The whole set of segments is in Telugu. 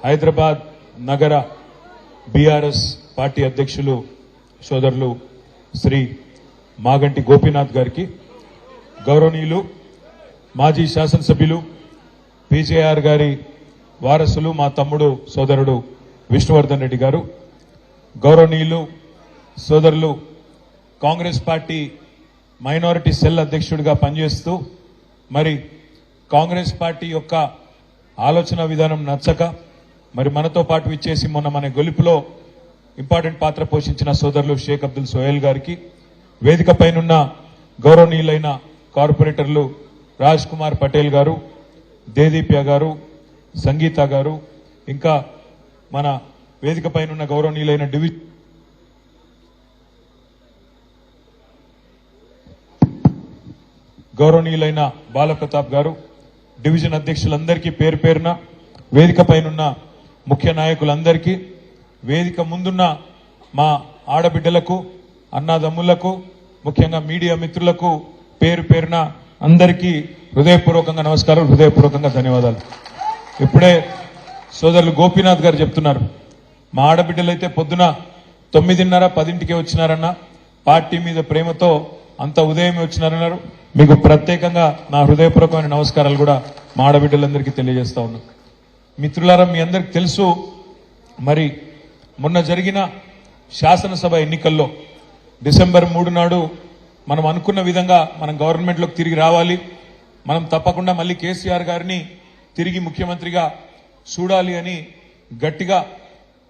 హైదరాబాద్ నగర బీఆర్ఎస్ పార్టీ అధ్యక్షులు సోదరులు శ్రీ మాగంటి గోపీనాథ్ గారికి గౌరవనీయులు మాజీ శాసనసభ్యులు పీజేఆర్ గారి వారసులు మా తమ్ముడు సోదరుడు విష్ణువర్ధన్ రెడ్డి గారు గౌరవనీయులు సోదరులు కాంగ్రెస్ పార్టీ మైనారిటీ సెల్ అధ్యక్షుడిగా పనిచేస్తూ మరి కాంగ్రెస్ పార్టీ యొక్క ఆలోచన విధానం నచ్చక మరి మనతో పాటు ఇచ్చేసి మొన్న మన గొలుపులో ఇంపార్టెంట్ పాత్ర పోషించిన సోదరులు షేక్ అబ్దుల్ సోహెల్ గారికి వేదిక పైనున్న గౌరవనీయులైన కార్పొరేటర్లు రాజ్ కుమార్ పటేల్ గారు దేదీప్య గారు సంగీత గారు ఇంకా మన వేదిక పైనున్న గౌరవనీయులైన డివి గౌరవనీయులైన బాలప్రతాప్ గారు డివిజన్ అధ్యక్షులందరికీ పేరు పేరున వేదిక పైనున్న ముఖ్య నాయకులందరికీ వేదిక ముందున్న మా ఆడబిడ్డలకు అన్నాదమ్ములకు ముఖ్యంగా మీడియా మిత్రులకు పేరు పేరున అందరికీ హృదయపూర్వకంగా నమస్కారం హృదయపూర్వకంగా ధన్యవాదాలు. ఇప్పుడే సోదరులు గోపీనాథ్ గారు చెప్తున్నారు. మా ఆడబిడ్డలైతే పొద్దున తొమ్మిదిన్నర పదింటికే వచ్చినారన్న. పార్టీ మీద ప్రేమతో అంత ఉదయమే వచ్చినారన్నారు. మీకు ప్రత్యేకంగా నా హృదయపూర్వకమైన నమస్కారాలు కూడా మా ఆడబిడ్డలందరికీ తెలియజేస్తా ఉన్నాను మిత్రులారా మీ అందరికి తెలుసు మరి మొన్న జరిగిన శాసనసభ ఎన్నికల్లో డిసెంబర్ మూడు నాడు మనం అనుకున్న విధంగా మనం గవర్నమెంట్లోకి తిరిగి రావాలి. మనం తప్పకుండా మళ్ళీ కేసీఆర్ గారిని తిరిగి ముఖ్యమంత్రిగా చూడాలి అని గట్టిగా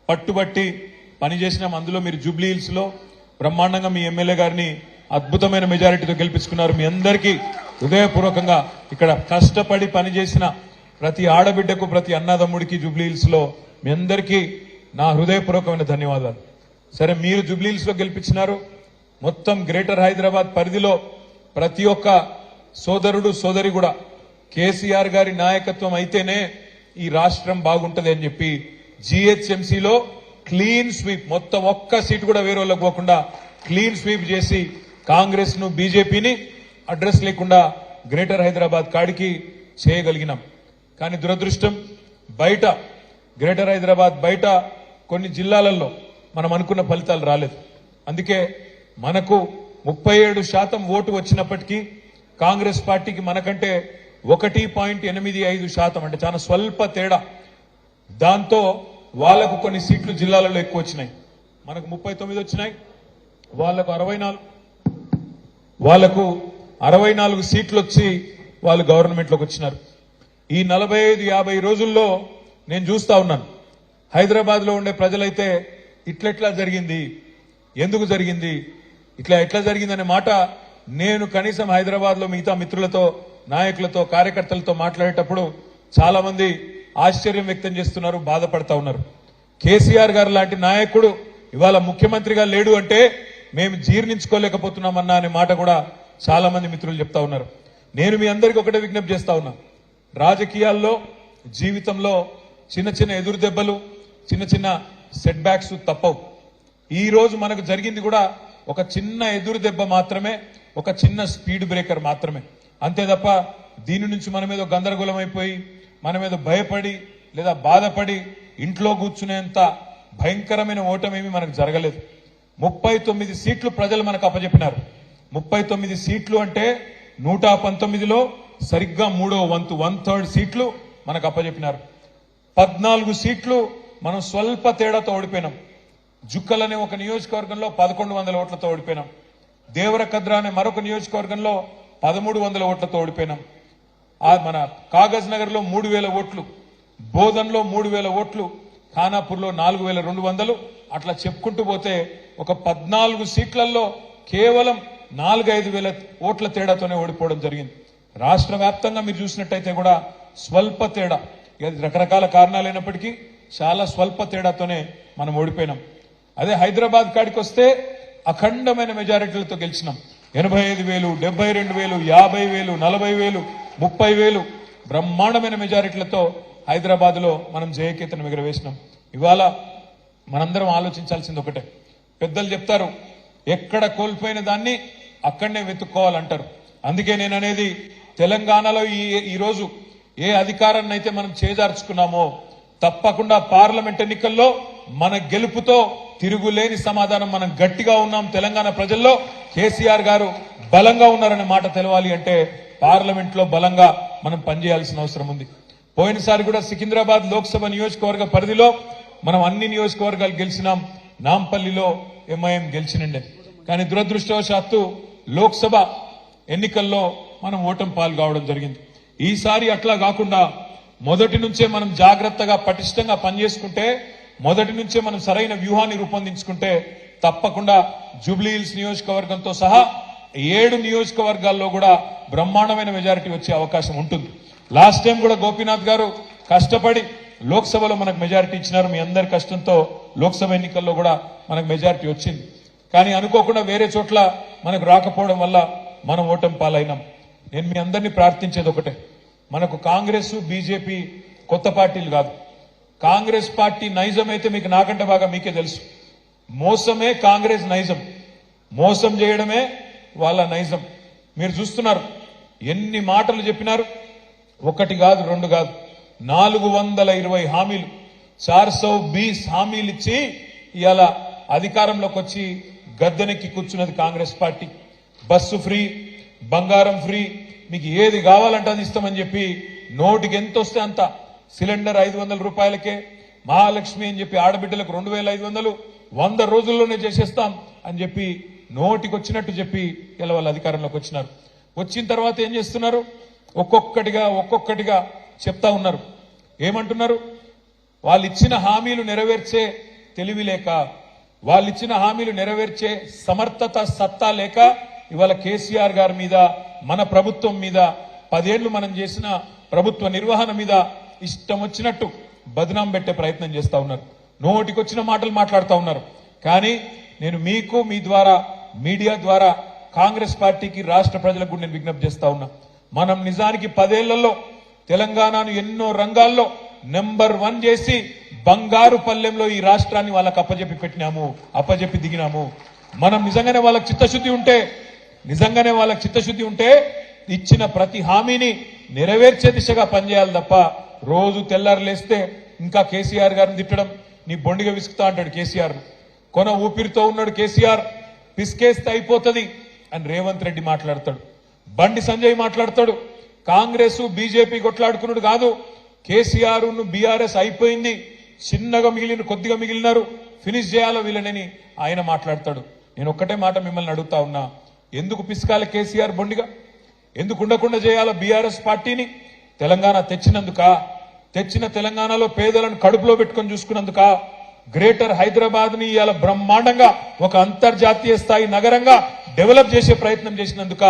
పట్టుబట్టి పనిచేసినాం. అందులో మీరు జూబ్లీ హిల్స్లో బ్రహ్మాండంగా మీ ఎమ్మెల్యే గారిని అద్భుతమైన మెజారిటీతో గెలిపించుకున్నారు. మీ అందరికీ హృదయపూర్వకంగా ఇక్కడ కష్టపడి పనిచేసిన ప్రతి ఆడబిడ్డకు ప్రతి అన్నదమ్ముడికి జుబ్లీహిల్స్లో మీ అందరికీ నా హృదయపూర్వకమైన ధన్యవాదాలు. సరే మీరు జుబ్లీహిల్స్లో గెలిపించినారు. మొత్తం గ్రేటర్ హైదరాబాద్ పరిధిలో ప్రతి ఒక్క సోదరుడు సోదరి కూడా కేసీఆర్ గారి నాయకత్వం అయితేనే ఈ రాష్ట్రం బాగుంటది అని చెప్పి జిహెచ్ఎంసీలో క్లీన్ స్వీప్ మొత్తం ఒక్క సీటు కూడా వేరే వాళ్ళకి పోకుండా క్లీన్ స్వీప్ చేసి కాంగ్రెస్ను బీజేపీని అడ్రస్ లేకుండా గ్రేటర్ హైదరాబాద్ కాడికి చేయగలిగినాం. కానీ దురదృష్టం బయట గ్రేటర్ హైదరాబాద్ బయట కొన్ని జిల్లాలలో మనం అనుకున్న ఫలితాలు రాలేదు. అందుకే మనకు ముప్పై ఏడు శాతం ఓటు వచ్చినప్పటికీ కాంగ్రెస్ పార్టీకి మనకంటే ఒకటి పాయింట్ ఎనిమిది ఐదు శాతం అంటే చాలా స్వల్ప తేడా. దాంతో వాళ్ళకు కొన్ని సీట్లు జిల్లాలలో ఎక్కువ వచ్చినాయి. మనకు ముప్పై తొమ్మిది వచ్చినాయి వాళ్ళకు అరవై నాలుగు. వాళ్ళకు అరవై నాలుగు సీట్లు వచ్చి వాళ్ళు గవర్నమెంట్లోకి వచ్చినారు. ఈ నలభై ఐదు యాభై రోజుల్లో నేను చూస్తా ఉన్నాను. హైదరాబాద్లో ఉండే ప్రజలైతే ఇట్లెట్లా జరిగింది? ఎందుకు జరిగింది? ఇట్లా ఎట్లా జరిగిందనే మాట నేను కనీసం హైదరాబాద్లో మిగతా మిత్రులతో నాయకులతో కార్యకర్తలతో మాట్లాడేటప్పుడు చాలా మంది ఆశ్చర్యం వ్యక్తం చేస్తున్నారు బాధపడతా ఉన్నారు. కేసీఆర్ గారు లాంటి నాయకుడు ఇవాళ ముఖ్యమంత్రిగా లేడు అంటే మేము జీర్ణించుకోలేకపోతున్నామన్నా అనే మాట కూడా చాలా మంది మిత్రులు చెప్తా ఉన్నారు. నేను మీ అందరికీ ఒకటే విజ్ఞప్తి చేస్తా ఉన్నా. రాజకీయాల్లో జీవితంలో చిన్న చిన్న ఎదురు దెబ్బలు చిన్న చిన్న సెట్ బ్యాక్స్ తప్పవు. ఈ రోజు మనకు జరిగింది కూడా ఒక చిన్న ఎదురు దెబ్బ మాత్రమే ఒక చిన్న స్పీడ్ బ్రేకర్ మాత్రమే. అంతే తప్ప దీని నుంచి మన మీద గందరగోళం అయిపోయి మన మీద భయపడి లేదా బాధపడి ఇంట్లో కూర్చునేంత భయంకరమైన ఓటమేమి మనకు జరగలేదు. ముప్పై తొమ్మిది సీట్లు ప్రజలు మనకు అప్పజెప్పినారు. ముప్పై తొమ్మిది సీట్లు అంటే నూట పంతొమ్మిదిలో సరిగ్గా మూడో వంతు వన్ థర్డ్ సీట్లు మనకు అప్పచెప్పినారు పద్నాలుగు సీట్లు మనం స్వల్ప తేడాతో ఓడిపోయినాం. జుక్కలనే ఒక నియోజకవర్గంలో పదకొండు వందల ఓట్లతో ఓడిపోయినాం. దేవరకద్ర అనే మరొక నియోజకవర్గంలో పదమూడు వందల ఓట్లతో ఓడిపోయినాం. మన కాగజ్ నగర్లో మూడు వేల ఓట్లు బోధన్లో మూడు వేల ఓట్లు ఖానాపూర్లో నాలుగు వేల రెండు వందలు అట్లా చెప్పుకుంటూ పోతే ఒక పద్నాలుగు సీట్లలో కేవలం నాలుగైదు వేల ఓట్ల తేడాతోనే ఓడిపోవడం జరిగింది. రాష్ట్ర వ్యాప్తంగా మీరు చూసినట్టయితే కూడా స్వల్ప తేడా. ఇది రకరకాల కారణాలైనప్పటికీ చాలా స్వల్ప తేడాతోనే మనం ఓడిపోయినాం. అదే హైదరాబాద్ కాడికి వస్తే అఖండమైన మెజారిటీలతో గెలిచినాం. ఎనభై ఐదు వేలు డెబ్బై రెండు వేలు యాభై వేలు నలభై వేలు ముప్పై వేలు బ్రహ్మాండమైన మెజారిటీలతో హైదరాబాద్లో మనం జయకేతనం ఎగరవేసినాం. ఇవాళ మనందరం ఆలోచించాల్సింది ఒకటే. పెద్దలు చెప్తారు ఎక్కడ కోల్పోయిన దాన్ని అక్కడనే వెతుక్కోవాలంటారు. అందుకే నేను అనేది తెలంగాణలో ఈ ఈ రోజు ఏ అధికారాన్ని అయితే మనం చేజార్చుకున్నామో తప్పకుండా పార్లమెంట్ ఎన్నికల్లో మన గెలుపుతో తిరుగులేని సమాధానం మనం గట్టిగా ఉన్నాం తెలంగాణ ప్రజల్లో. కేసీఆర్ గారు బలంగా ఉన్నారనే మాట తెలవాలి అంటే పార్లమెంట్లో బలంగా మనం పనిచేయాల్సిన అవసరం ఉంది. పోయినసారి కూడా సికింద్రాబాద్ లోక్సభ నియోజకవర్గ పరిధిలో మనం అన్ని నియోజకవర్గాలు గెలిచినాం. నాంపల్లిలో ఎంఐఎం గెలిచినండి కానీ దురదృష్టవశాత్తు లోక్సభ ఎన్నికల్లో మనం ఓటమి పాలు కావడం జరిగింది. ఈసారి అట్లా కాకుండా మొదటి నుంచే మనం జాగ్రత్తగా పటిష్టంగా పనిచేసుకుంటే మొదటి నుంచే మనం సరైన వ్యూహాన్ని రూపొందించుకుంటే తప్పకుండా జూబ్లీహిల్స్ నియోజకవర్గంతో సహా ఏడు నియోజకవర్గాల్లో కూడా బ్రహ్మాండమైన మెజారిటీ వచ్చే అవకాశం ఉంటుంది. లాస్ట్ టైం కూడా గోపీనాథ్ గారు కష్టపడి లోక్సభలో మనకు మెజారిటీ ఇచ్చినారు. మీ అందరి కష్టంతో లోక్సభ ఎన్నికల్లో కూడా మనకు మెజారిటీ వచ్చింది. కానీ అనుకోకుండా వేరే చోట్ల మనకు రాకపోవడం వల్ల మనం ఓటమి పాలైనాం. నేను మీ అందరినీ ప్రార్థించేది ఒకటే. మనకు కాంగ్రెస్ బీజేపీ కొత్త పార్టీలు కాదు. కాంగ్రెస్ పార్టీ నైజం అయితే మీకు నాకంటే బాగా మీకే తెలుసు. మోసమే కాంగ్రెస్ నైజం. మోసం చేయడమే వాళ్ళ నైజం. మీరు చూస్తున్నారు ఎన్ని మాటలు చెప్పినారు? ఒకటి కాదు రెండు కాదు. నాలుగు వందల ఇరవై హామీలు. చార్ సౌ బీస్ హామీలు ఇచ్చి ఇలా అధికారంలోకి వచ్చి గద్దెనెక్కి కూర్చున్నది కాంగ్రెస్ పార్టీ. బస్సు ఫ్రీ బంగారం ఫ్రీ మీకు ఏది కావాలంటే అది ఇస్తామని చెప్పి నోటికి ఎంత వస్తే అంత. సిలిండర్ ఐదు వందల రూపాయలకే మహాలక్ష్మి అని చెప్పి ఆడబిడ్డలకు రెండు వేల ఐదు వందలు వంద రోజుల్లోనే చేసేస్తాం అని చెప్పి నోటికి వచ్చినట్టు చెప్పి ఇలా వాళ్ళు అధికారంలోకి వచ్చినారు. వచ్చిన తర్వాత ఏం చేస్తున్నారు? ఒక్కొక్కటిగా ఒక్కొక్కటిగా చెప్తా ఉన్నారు. ఏమంటున్నారు? వాళ్ళు ఇచ్చిన హామీలు నెరవేర్చే తెలివి లేక వాళ్ళు ఇచ్చిన హామీలు నెరవేర్చే సమర్థత సత్తా లేక ఇవాళ కేసీఆర్ గారి మీద మన ప్రభుత్వం మీద పదేళ్ళు మనం చేసిన ప్రభుత్వ నిర్వహణ మీద ఇష్టం వచ్చినట్టు బదనాం పెట్టే ప్రయత్నం చేస్తా ఉన్నారు. నోటికొచ్చిన మాటలు మాట్లాడుతూ ఉన్నారు. కానీ నేను మీకు మీ ద్వారా మీడియా ద్వారా కాంగ్రెస్ పార్టీకి రాష్ట్ర ప్రజలకు నేను విజ్ఞప్తి చేస్తా ఉన్నా. మనం నిజానికి పదేళ్ళలో తెలంగాణను ఎన్నో రంగాల్లో నెంబర్ వన్ చేసి బంగారు పల్లెంలో ఈ రాష్ట్రాన్ని వాళ్ళకి అప్పజెప్పి పెట్టినాము అప్పజెప్పి దిగినాము. మనం నిజంగానే వాళ్ళకి చిత్తశుద్ధి ఉంటే నిజంగానే వాళ్ళకి చిత్తశుద్ధి ఉంటే ఇచ్చిన ప్రతి హామీని నెరవేర్చే దిశగా పనిచేయాలి తప్ప రోజు తెల్లారు లేస్తే ఇంకా కేసీఆర్ గారిని తిట్టడం నీ బొండిగా విసుకుతా అంటాడు కేసీఆర్. కొన ఊపిరితో ఉన్నాడు కేసీఆర్. పిసికేస్తే అయిపోతుంది అని రేవంత్ రెడ్డి మాట్లాడతాడు. బండి సంజయ్ మాట్లాడతాడు. కాంగ్రెస్ బీజేపీ కొట్లాడుకున్నాడు కాదు. కేసీఆర్ను బీఆర్ఎస్ అయిపోయింది. చిన్నగా మిగిలిన కొద్దిగా మిగిలినారు. ఫినిష్ చేయాలో వీళ్ళనని ఆయన మాట్లాడతాడు. నేను ఒక్కటే మాట మిమ్మల్ని అడుగుతా ఉన్నా. ఎందుకు పిసకాలి కేసీఆర్ బొండిగా? ఎందుకు ఉండకుండా చేయాలో బీఆర్ఎస్ పార్టీని? తెలంగాణ తెచ్చినందుక? తెచ్చిన తెలంగాణలో పేదలను కడుపులో పెట్టుకొని చూసుకున్నందుక? గ్రేటర్ హైదరాబాద్ని ఇవాళ బ్రహ్మాండంగా ఒక అంతర్జాతీయ స్థాయి నగరంగా డెవలప్ చేసే ప్రయత్నం చేసినందుక?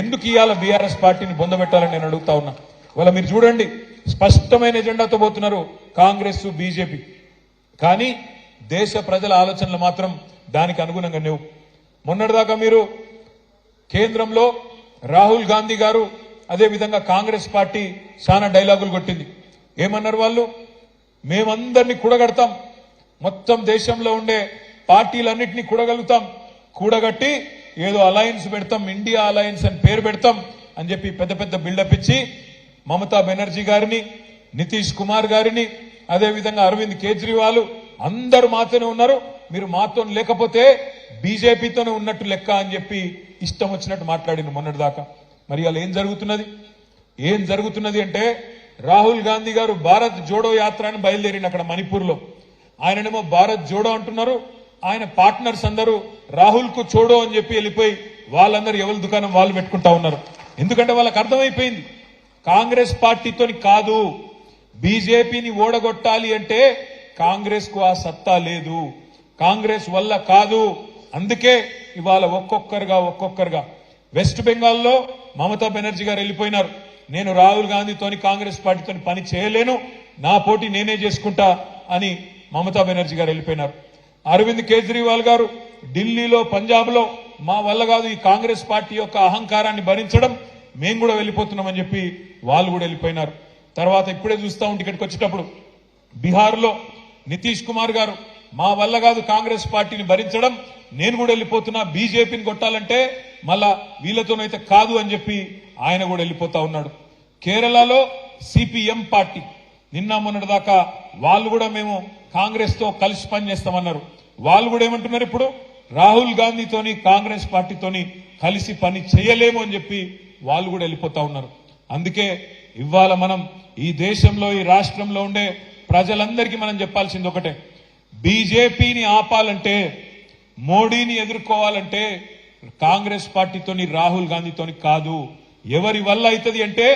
ఎందుకు ఇవాళ బీఆర్ఎస్ పార్టీని బొందబెట్టాలని నేను అడుగుతా ఉన్నా? ఇవాళ మీరు చూడండి. స్పష్టమైన ఎజెండాతో పోతున్నారు కాంగ్రెస్ బీజేపీ. కానీ దేశ ప్రజల ఆలోచనలు మాత్రం దానికి అనుగుణంగా లేవు. మొన్నటిదాకా మీరు కేంద్రంలో రాహుల్ గాంధీ గారు అదే విధంగా కాంగ్రెస్ పార్టీ చాలా డైలాగులు కొట్టింది. ఏమన్నారు వాళ్ళు? మేమందరినీ కూడగడతాం. మొత్తం దేశంలో ఉండే పార్టీలన్నింటినీ కూడగలుగుతాం. కూడగట్టి ఏదో అలయన్స్ పెడతాం ఇండియా అలయన్స్ అని పేరు పెడతాం అని చెప్పి పెద్ద పెద్ద బిల్డప్ ఇచ్చి మమతా బెనర్జీ గారిని నితీష్ కుమార్ గారిని అదేవిధంగా అరవింద్ కేజ్రీవాల్ అందరూ మాతోనే ఉన్నారు. మీరు మాతో లేకపోతే బీజేపీతోనే ఉన్నట్టు లెక్క అని చెప్పి ఇష్టం వచ్చినట్టు మాట్లాడింది మొన్నటి దాకా మరి అలా ఏం జరుగుతున్నది? ఏం జరుగుతున్నది అంటే రాహుల్ గాంధీ గారు భారత్ జోడో యాత్ర అని బయలుదేరింది అక్కడ మణిపూర్లో. ఆయననేమో భారత్ జోడో అంటున్నారు. ఆయన పార్ట్నర్స్ అందరూ రాహుల్కు చోడో అని చెప్పి వెళ్ళిపోయి వాళ్ళందరూ ఎవరి దుకాణం వాళ్ళు పెట్టుకుంటా ఉన్నారు. ఎందుకంటే వాళ్ళకి అర్థమైపోయింది. కాంగ్రెస్ పార్టీతోని కాదు. బీజేపీని ఓడగొట్టాలి అంటే కాంగ్రెస్కు ఆ సత్తా లేదు. కాంగ్రెస్ వల్ల కాదు. అందుకే ఇవాళ ఒక్కొక్కరుగా ఒక్కొక్కరుగా వెస్ట్ బెంగాల్లో మమతా బెనర్జీ గారు వెళ్ళిపోయినారు. నేను రాహుల్ గాంధీతోని కాంగ్రెస్ పార్టీతోని పని చేయలేను. నా పోటీ నేనే చేసుకుంటా అని మమతా బెనర్జీ గారు వెళ్ళిపోయినారు. అరవింద్ కేజ్రీవాల్ గారు ఢిల్లీలో పంజాబ్లో మా వల్ల కాదు ఈ కాంగ్రెస్ పార్టీ యొక్క అహంకారాన్ని భరించడం. మేము కూడా వెళ్ళిపోతున్నామని చెప్పి వాళ్ళు కూడా వెళ్ళిపోయినారు. తర్వాత ఇప్పుడే చూస్తా ఉంటే ఇక్కడికి వచ్చేటప్పుడు బీహార్లో నితీష్ కుమార్ గారు మా వల్ల కాదు కాంగ్రెస్ పార్టీని భరించడం నేను కూడా వెళ్ళిపోతున్నా బీజేపీని కొట్టాలంటే మళ్ళా వీళ్ళతోనైతే కాదు అని చెప్పి ఆయన కూడా వెళ్ళిపోతా ఉన్నాడు. కేరళలో సిపిఎం పార్టీ నిన్న మొన్నటి దాకా వాళ్ళు కూడా మేము కాంగ్రెస్తో కలిసి పనిచేస్తామన్నారు. వాళ్ళు కూడా ఏమంటున్నారు ఇప్పుడు? రాహుల్ గాంధీతోని కాంగ్రెస్ పార్టీతోని కలిసి పని చేయలేము అని చెప్పి వాళ్ళు కూడా వెళ్ళిపోతా ఉన్నారు. అందుకే ఇవాళ మనం ఈ దేశంలో ఈ రాష్ట్రంలో ఉండే ప్రజలందరికీ మనం చెప్పాల్సింది ఒకటే. బీజేపీని ఆపాలంటే మోడీని ఎదుర్కోవాలంటే కాంగ్రెస్ పార్టీతోని రాహుల్ గాంధీతోని కాదు. ఎవరి వల్ల అవుతుంది అంటే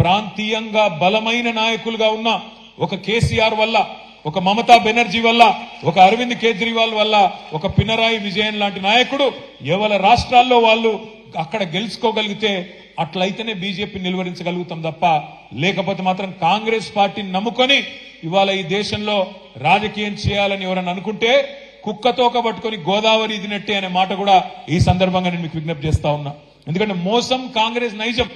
ప్రాంతీయంగా బలమైన నాయకులుగా ఉన్న ఒక కేసీఆర్ వల్ల ఒక మమతా బెనర్జీ వల్ల ఒక అరవింద్ కేజ్రీవాల్ వల్ల ఒక పినరాయి విజయన్ లాంటి నాయకుడు ఎవరి రాష్ట్రాల్లో వాళ్ళు అక్కడ గెలుచుకోగలిగితే అట్లయితేనే బీజేపీ నిలువరించగలుగుతాం తప్ప లేకపోతే మాత్రం కాంగ్రెస్ పార్టీని నమ్ముకొని ఇవాళ ఈ దేశంలో రాజకీయం చేయాలని ఎవరన్నా అనుకుంటే కుక్కతోక పట్టుకొని గోదావరి ఇదినట్టే అనే మాట కూడా ఈ సందర్భంగా నేను మీకు విజ్ఞప్తి చేస్తా ఉన్నా. ఎందుకంటే మోసం కాంగ్రెస్ నైజం.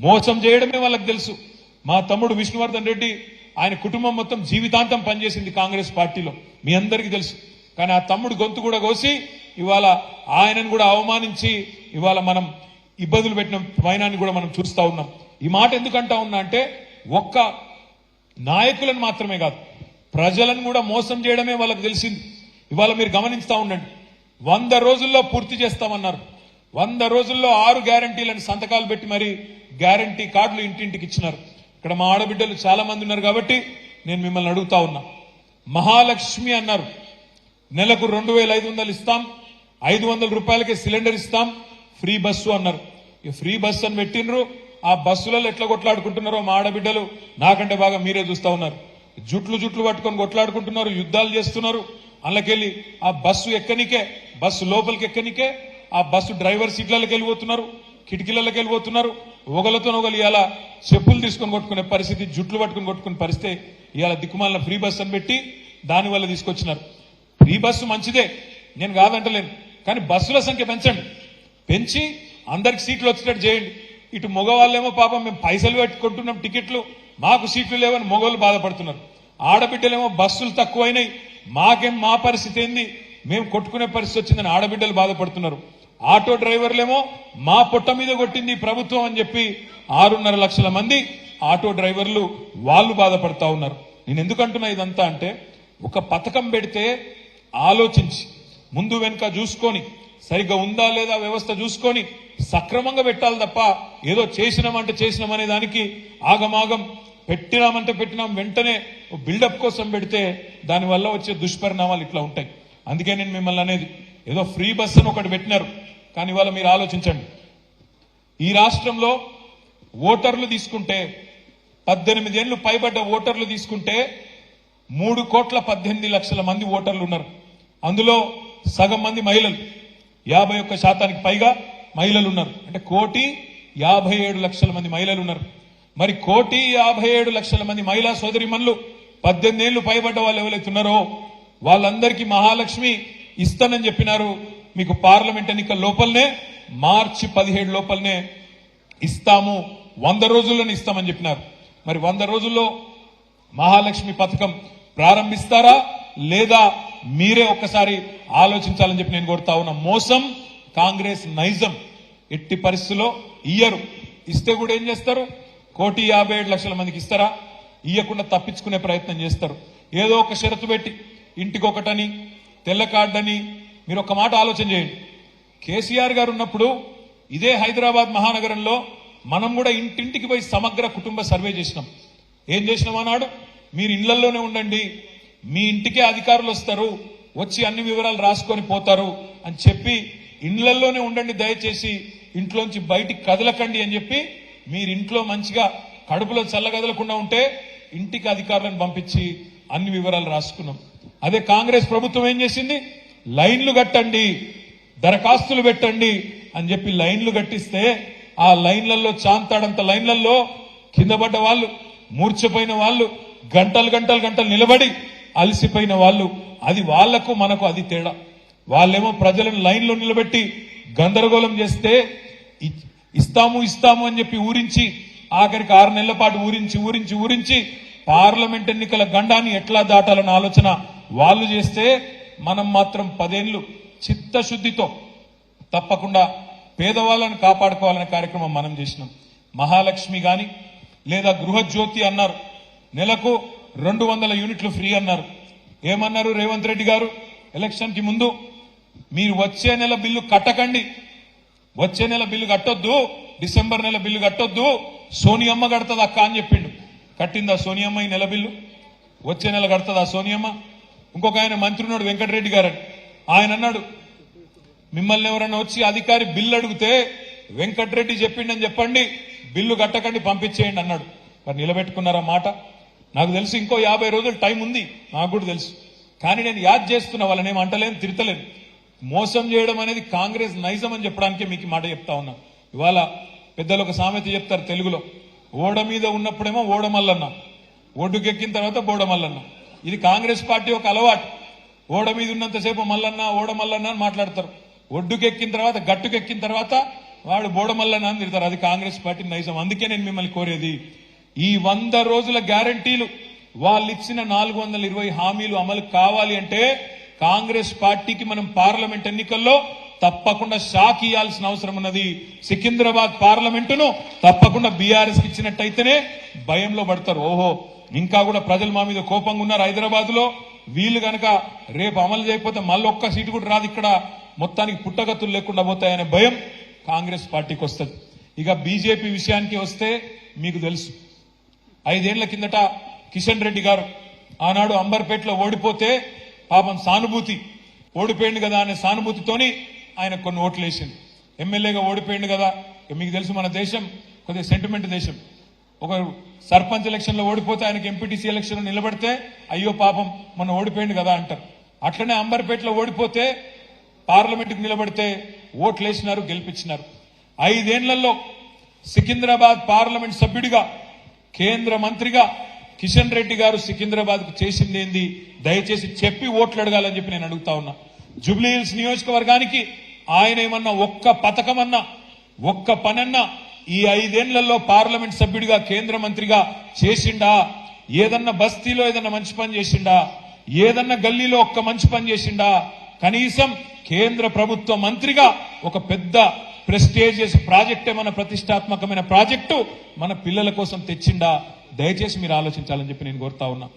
మోసం చేయడమే వాళ్ళకి తెలుసు. మా తమ్ముడు విష్ణువర్ధన్ రెడ్డి ఆయన కుటుంబం మొత్తం జీవితాంతం పనిచేసింది కాంగ్రెస్ పార్టీలో. మీ అందరికీ తెలుసు. కానీ ఆ తమ్ముడు గొంతు కూడా కోసి ఇవాళ ఆయనను కూడా అవమానించి ఇవాళ మనం ఇబ్బందులు పెట్టిన వైనాన్ని కూడా మనం చూస్తూ ఉన్నాం. ఈ మాట ఎందుకంటా ఉన్నా అంటే ఒక్క నాయకులను మాత్రమే కాదు ప్రజలను కూడా మోసం చేయడమే వాళ్ళకి తెలిసింది. ఇవాళ మీరు గమనిస్తా ఉండండి. వంద రోజుల్లో పూర్తి చేస్తామన్నారు. వంద రోజుల్లో ఆరు గ్యారంటీలను సంతకాలు పెట్టి మరి గ్యారంటీ కార్డులు ఇంటింటికి ఇచ్చినారు. ఇక్కడ మా ఆడబిడ్డలు చాలా మంది ఉన్నారు కాబట్టి నేను మిమ్మల్ని అడుగుతా ఉన్నా. మహాలక్ష్మి అన్నారు నెలకు రెండు వేల ఐదు వందలు ఇస్తాం ఐదు వందల రూపాయలకే సిలిండర్ ఇస్తాం ఫ్రీ బస్సు అన్నారు. ఈ ఫ్రీ బస్సు అని పెట్టినరు ఆ బస్సులలో ఎట్లా కొట్లాడుకుంటున్నారో మా ఆడబిడ్డలు నాకంటే బాగా మీరే చూస్తా ఉన్నారు. జుట్లు జుట్లు పట్టుకొని కొట్లాడుకుంటున్నారు యుద్ధాలు చేస్తున్నారు. అందులోకెళ్ళి ఆ బస్సు ఎక్కనికే బస్సు లోపలికి ఎక్కనికే ఆ బస్సు డ్రైవర్ సీట్లకి వెళ్ళిపోతున్నారు కిటికీలకి వెళ్ళిపోతున్నారు. ఒకళ్ళతో ఒకరు ఇలా చెప్పులు తీసుకొని కొట్టుకునే పరిస్థితి జుట్లు పట్టుకొని కొట్టుకునే పరిస్థితి ఇవాళ దిక్కుమాలిన ఫ్రీ బస్ అని పెట్టి దానివల్ల తీసుకొచ్చినారు. ఫ్రీ బస్సు మంచిదే నేను కాదంటలేను. కానీ బస్సుల సంఖ్య పెంచండి. పెంచి అందరికి సీట్లు వచ్చేటట్టు చేయండి. ఇటు మగవాళ్ళేమో పాపం మేము పైసలు పెట్టుకుంటున్నాం టికెట్లు. మాకు సీట్లు లేవని మగవాళ్ళు బాధపడుతున్నారు. ఆడబిడ్డలేమో బస్సులు తక్కువైనాయి. మాకేం మా పరిస్థితి ఏంది? మేము కొట్టుకునే పరిస్థితి వచ్చిందని ఆడబిడ్డలు బాధపడుతున్నారు. ఆటో డ్రైవర్లేమో మా పొట్ట మీద కొట్టింది ప్రభుత్వం అని చెప్పి ఆరున్నర లక్షల మంది ఆటో డ్రైవర్లు వాళ్ళు బాధపడతా ఉన్నారు. నేను ఎందుకంటున్నా ఇదంతా అంటే ఒక పథకం పెడితే ఆలోచించి ముందు వెనుక చూసుకొని సరిగ్గా ఉందా లేదా వ్యవస్థ చూసుకొని సక్రమంగా పెట్టాలి తప్ప ఏదో చేసినామంటే చేసినామనే దానికి ఆగమాగం పెట్టినామంటే పెట్టినాం వెంటనే బిల్డప్ కోసం పెడితే దానివల్ల వచ్చే దుష్పరిణామాలు ఇట్లా ఉంటాయి. అందుకే నేను మిమ్మల్ని అనేది ఏదో ఫ్రీ బస్ అని ఒకటి పెట్టినారు. కానీ ఇవాళ మీరు ఆలోచించండి. ఈ రాష్ట్రంలో ఓటర్లు తీసుకుంటే పద్దెనిమిది ఏళ్ళు పైబడ్డ ఓటర్లు తీసుకుంటే మూడు కోట్ల పద్దెనిమిది లక్షల మంది ఓటర్లు ఉన్నారు. అందులో సగం మంది మహిళలు. యాభై ఒక్క శాతానికి పైగా మహిళలు ఉన్నారు అంటే కోటి యాభై ఏడు లక్షల మంది మహిళలు ఉన్నారు మరి కోటి యాభై ఏడు లక్షల మంది మహిళా సోదరిమణులు పద్దెనిమిది ఏళ్ళు పైబడ్డ వాళ్ళు ఎవరైతే ఉన్నారో వాళ్ళందరికీ మహాలక్ష్మి ఇస్తానని చెప్పినారు. మీకు పార్లమెంట్ ఎన్నికల లోపలనే మార్చి పదిహేడు లోపలనే ఇస్తాము. వంద రోజుల్లోనే ఇస్తామని చెప్పినారు. మరి వంద రోజుల్లో మహాలక్ష్మి పథకం ప్రారంభిస్తారా లేదా మీరే ఒక్కసారి ఆలోచించాలని చెప్పి నేను కోరుతా ఉన్న. మోసం కాంగ్రెస్ నైజం. ఎట్టి పరిస్థితుల్లో ఇయ్యరు. ఇస్తే కూడా ఏం చేస్తారు? కోటి యాభై ఏడు లక్షల మందికి ఇస్తారా? ఇయ్యకుండా తప్పించుకునే ప్రయత్నం చేస్తారు. ఏదో ఒక షరతు పెట్టి ఇంటికొకటని తెల్ల కార్డని మీరు ఒక మాట ఆలోచన చేయండి. కేసీఆర్ గారు ఉన్నప్పుడు ఇదే హైదరాబాద్ మహానగరంలో మనం కూడా ఇంటింటికి పోయి సమగ్ర కుటుంబ సర్వే చేసినాం. ఏం చేసినాం అన్నాడు మీరు ఇళ్ళలోనే ఉండండి మీ ఇంటికే అధికారులు వస్తారు వచ్చి అన్ని వివరాలు రాసుకొని పోతారు అని చెప్పి ఇళ్ళలోనే ఉండండి దయచేసి ఇంట్లోంచి బయటికి కదలకండి అని చెప్పి మీరు ఇంట్లో మంచిగా కడుపులో చల్లగదలకుండా ఉంటే ఇంటికి అధికారులను పంపించి అన్ని వివరాలు రాసుకున్నాం. అదే కాంగ్రెస్ ప్రభుత్వం ఏం చేసింది? లైన్లు కట్టండి దరఖాస్తులు పెట్టండి అని చెప్పి లైన్లు కట్టిస్తే ఆ లైన్లలో చాంతాడంత లైన్లలో కింద పడ్డ వాళ్ళు మూర్చపోయిన వాళ్ళు గంటలు గంటలు గంటలు నిలబడి అలసిపోయిన వాళ్ళు అది వాళ్ళకు మనకు అది తేడా. వాళ్ళేమో ప్రజలను లైన్లో నిలబెట్టి గందరగోళం చేస్తే ఇస్తాము ఇస్తాము అని చెప్పి ఊరించి ఆఖరికి ఆరు నెలల పాటు ఊరించి ఊరించి ఊరించి పార్లమెంట్ ఎన్నికల గండాన్ని ఎట్లా దాటాలన్న ఆలోచన వాళ్ళు చేస్తే మనం మాత్రం పదేళ్ళు చిత్తశుద్ధితో తప్పకుండా పేదవాళ్ళని కాపాడుకోవాలనే కార్యక్రమం మనం చేసినాం. మహాలక్ష్మి గాని లేదా గృహజ్యోతి అన్నారు. నెలకు రెండు వందల యూనిట్లు ఫ్రీ అన్నారు. ఏమన్నారు రేవంత్ రెడ్డి గారు? ఎలక్షన్కి ముందు మీరు వచ్చే నెల బిల్లు కట్టకండి. వచ్చే నెల బిల్లు కట్టొద్దు. డిసెంబర్ నెల బిల్లు కట్టొద్దు. సోనియమ్మ కడుతుంది అక్క అని చెప్పిండు. కట్టిందా సోనియమ్మ ఈ నెల బిల్లు? వచ్చే నెల కడుతుందా సోనియమ్మ? ఇంకొక ఆయన మంత్రి ఉన్నాడు వెంకటరెడ్డి గారు ఆయన అన్నాడు మిమ్మల్ని ఎవరైనా వచ్చి అధికారి బిల్లు అడిగితే వెంకటరెడ్డి చెప్పిండని చెప్పండి. బిల్లు కట్టకండి పంపించేయండి అన్నాడు. మరి నిలబెట్టుకున్నారా మాట? నాకు తెలుసు ఇంకో యాభై రోజులు టైం ఉంది. నాకు కూడా తెలుసు. కానీ నేను యాద్ చేస్తున్నా వాళ్ళని అంటలేను తిడతలేను. మోసం చేయడం అనేది కాంగ్రెస్ నైజం అని చెప్పడానికే మీకు మాట చెప్తా ఉన్నా. ఇవాళ పెద్దలు ఒక సామెత చెప్తారు తెలుగులో. ఓడ మీద ఉన్నప్పుడేమో ఓడమల్లన్న ఒడ్డుకెక్కిన తర్వాత బోడమల్లన్న ఇది కాంగ్రెస్ పార్టీ ఒక అలవాటు. ఓడ మీద ఉన్నంతసేపు మల్లన్న ఓడ మల్లన్న అని మాట్లాడతారు. ఒడ్డుకెక్కిన తర్వాత గట్టుకెక్కిన తర్వాత వాడు బోడమల్లన్న అని తిడతారు. అది కాంగ్రెస్ పార్టీ నైజం. అందుకే నేను మిమ్మల్ని కోరేది ఈ వంద రోజుల గ్యారంటీలు వాళ్ళు ఇచ్చిన నాలుగు వందల ఇరవై హామీలు అమలు కావాలి అంటే కాంగ్రెస్ పార్టీకి మనం పార్లమెంట్ ఎన్నికల్లో తప్పకుండా షాక్ ఇవ్వాల్సిన అవసరం ఉన్నది. సికింద్రాబాద్ పార్లమెంటును తప్పకుండా బీఆర్ఎస్ ఇచ్చినట్టయితేనే భయంలో పడతారు. ఓహో ఇంకా కూడా ప్రజలు మా మీద కోపంగా ఉన్నారు హైదరాబాద్లో వీళ్ళు కనుక రేపు అమలు చేయకపోతే మళ్ళీ ఒక్క సీటు కూడా రాదు ఇక్కడ. మొత్తానికి పుట్టగతులు లేకుండా పోతాయనే భయం కాంగ్రెస్ పార్టీకి వస్తుంది. ఇక బీజేపీ విషయానికి వస్తే మీకు తెలుసు. ఐదేళ్ళ కిందట కిషన్ రెడ్డి గారు ఆనాడు అంబర్పేటలో ఓడిపోతే పాపం సానుభూతి ఓడిపోయింది కదా అనే సానుభూతితోని ఆయన కొన్ని ఓట్లు వేసింది ఎమ్మెల్యేగా ఓడిపోయింది కదా. మీకు తెలుసు మన దేశం కొద్దిగా సెంటిమెంట్ దేశం. ఒక సర్పంచ్ ఎలక్షన్లో ఓడిపోతే ఆయనకి ఎంపీటీసీ ఎలక్షన్ నిలబడితే అయ్యో పాపం మనం ఓడిపోయింది కదా అంటారు. అట్లనే అంబర్పేటలో ఓడిపోతే పార్లమెంటుకు నిలబడితే ఓట్లు వేసినారు గెలిపించినారు. ఐదేళ్ళలో సికింద్రాబాద్ పార్లమెంట్ సభ్యుడిగా కేంద్ర మంత్రిగా కిషన్ రెడ్డి గారు సికింద్రాబాద్కు చేసింది ఏంది? దయచేసి చెప్పి ఓట్లు అడగాలని చెప్పి నేను అడుగుతా ఉన్నా. జూబ్లీహిల్స్ నియోజకవర్గానికి ఆయన ఏమన్నా ఒక్క పథకమన్నా ఒక్క పనన్నా ఈ ఐదేళ్ళలో పార్లమెంట్ సభ్యుడిగా కేంద్ర మంత్రిగా చేసిండా? ఏదన్నా బస్తీలో ఏదన్నా మంచి పని చేసిండా? ఏదన్నా గల్లీలో ఒక్క మంచి పని చేసిండా? కనీసం కేంద్ర ప్రభుత్వ మంత్రిగా ఒక పెద్ద ప్రెస్టేజియస్ ప్రాజెక్ట్ ఏమైనా ప్రతిష్టాత్మకమైన ప్రాజెక్టు. మన పిల్లల కోసం తెచ్చిండా? దయచేసి మీరు ఆలోచించాలని చెప్పి నేను కోరుతా ఉన్నా.